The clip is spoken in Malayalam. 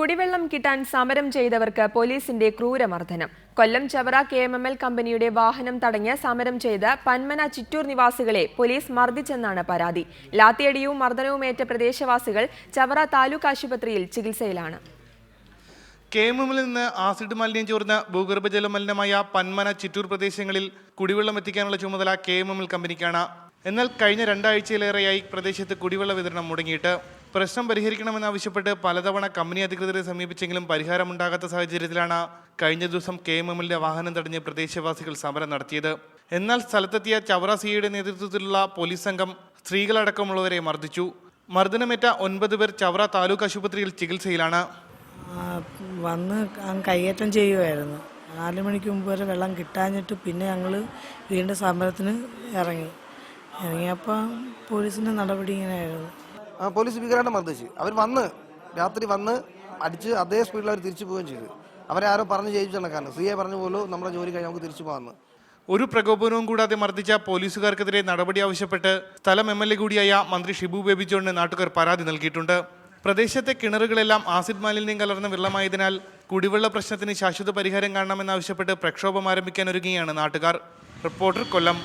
കുടിവെള്ളം കിട്ടാൻ സമരം ചെയ്തവർക്ക് പോലീസിന്റെ ക്രൂരമർദ്ദനം. Kollam Chavara K M M L കമ്പനിയുടെ വാഹനം തടഞ്ഞ് സമരം ചെയ്ത പന്മന ചിറ്റൂർ നിവാസികളെ പോലീസ് മർദ്ദിച്ചെന്നാണ് പരാതി. ലാത്തിയടിയും മർദ്ദനവുമേറ്റ പ്രദേശവാസികൾ ചവറ താലൂക്ക് ആശുപത്രിയിൽ ചികിത്സയിലാണ്. കെ എം എമ്മിൽ നിന്ന് ആസിഡ് മാലിന്യം ചോർന്ന ഭൂഗർഭജല മലിനമായ പന്മന ചിറ്റൂർ പ്രദേശങ്ങളിൽ കുടിവെള്ളം എത്തിക്കാനുള്ള ചുമതല കെ എം എമ്മിൽ കമ്പനിക്കാണ്. എന്നാൽ കഴിഞ്ഞ രണ്ടാഴ്ചയിലേറെയായി പ്രദേശത്ത് കുടിവെള്ള വിതരണം മുടങ്ങിയിട്ട്. പ്രശ്നം പരിഹരിക്കണമെന്നാവശ്യപ്പെട്ട് പലതവണ കമ്പനി അധികൃതരെ സമീപിച്ചെങ്കിലും പരിഹാരം ഉണ്ടാകാത്ത സാഹചര്യത്തിലാണ് കഴിഞ്ഞ ദിവസം കെ എം എമ്മിന്റെ വാഹനം തടഞ്ഞ് പ്രദേശവാസികൾ സമരം നടത്തിയത്. എന്നാൽ സ്ഥലത്തെത്തിയ ചവറ സിയുടെ നേതൃത്വത്തിലുള്ള പോലീസ് സംഘം സ്ത്രീകളടക്കമുള്ളവരെ മർദ്ദിച്ചു. മർദ്ദനമേറ്റ ഒൻപത് പേർ ചവറ താലൂക്ക് ആശുപത്രിയിൽ ചികിത്സയിലാണ്. വന്ന് കയ്യേറ്റം ചെയ്യുമായിരുന്നു നാല് മണിക്ക് മുമ്പ് വരെ വെള്ളം കിട്ടാഞ്ഞിട്ട് പിന്നെ ഞങ്ങൾ വീണ്ടും സമരത്തിന് ഇറങ്ങി. ഇറങ്ങിയപ്പോൾ പോലീസിന്റെ നടപടി ഇങ്ങനെയായിരുന്നു. പോലീസ് ഭീകരമായിട്ട് മർദ്ദിച്ച്. അവർ വന്ന് രാത്രി വന്ന് അടിച്ച് അതേ സ്പീഡിൽ അവർ തിരിച്ചു പോവുകയും ചെയ്തു. അവരെ ആരോ പറഞ്ഞ് ജയിച്ചിട്ടുണ്ടാക്കാണ് സി എ പോലും നമ്മുടെ ജോലി കഴിഞ്ഞ് നമുക്ക് തിരിച്ചു പോകാമെന്ന്. ഒരു പ്രകോപനവും കൂടാതെ മർദ്ദിച്ച പോലീസുകാർക്കെതിരെ നടപടി ആവശ്യപ്പെട്ട് സ്ഥലം എം എൽ എ കൂടിയായ മന്ത്രി ഷിബു ബേബി ജോണിന് നാട്ടുകാർ പരാതി നൽകിയിട്ടുണ്ട്. പ്രദേശത്തെ കിണറുകളെല്ലാം ആസിഡ് മാലിന്യം കലർന്ന വെള്ളമായതിനാൽ കുടിവെള്ള പ്രശ്നത്തിന് ശാശ്വത പരിഹാരം കാണണമെന്നാവശ്യപ്പെട്ട് പ്രക്ഷോഭം ആരംഭിക്കാൻ ഒരുങ്ങുകയാണ് നാട്ടുകാർ. റിപ്പോർട്ടർ കൊല്ലം.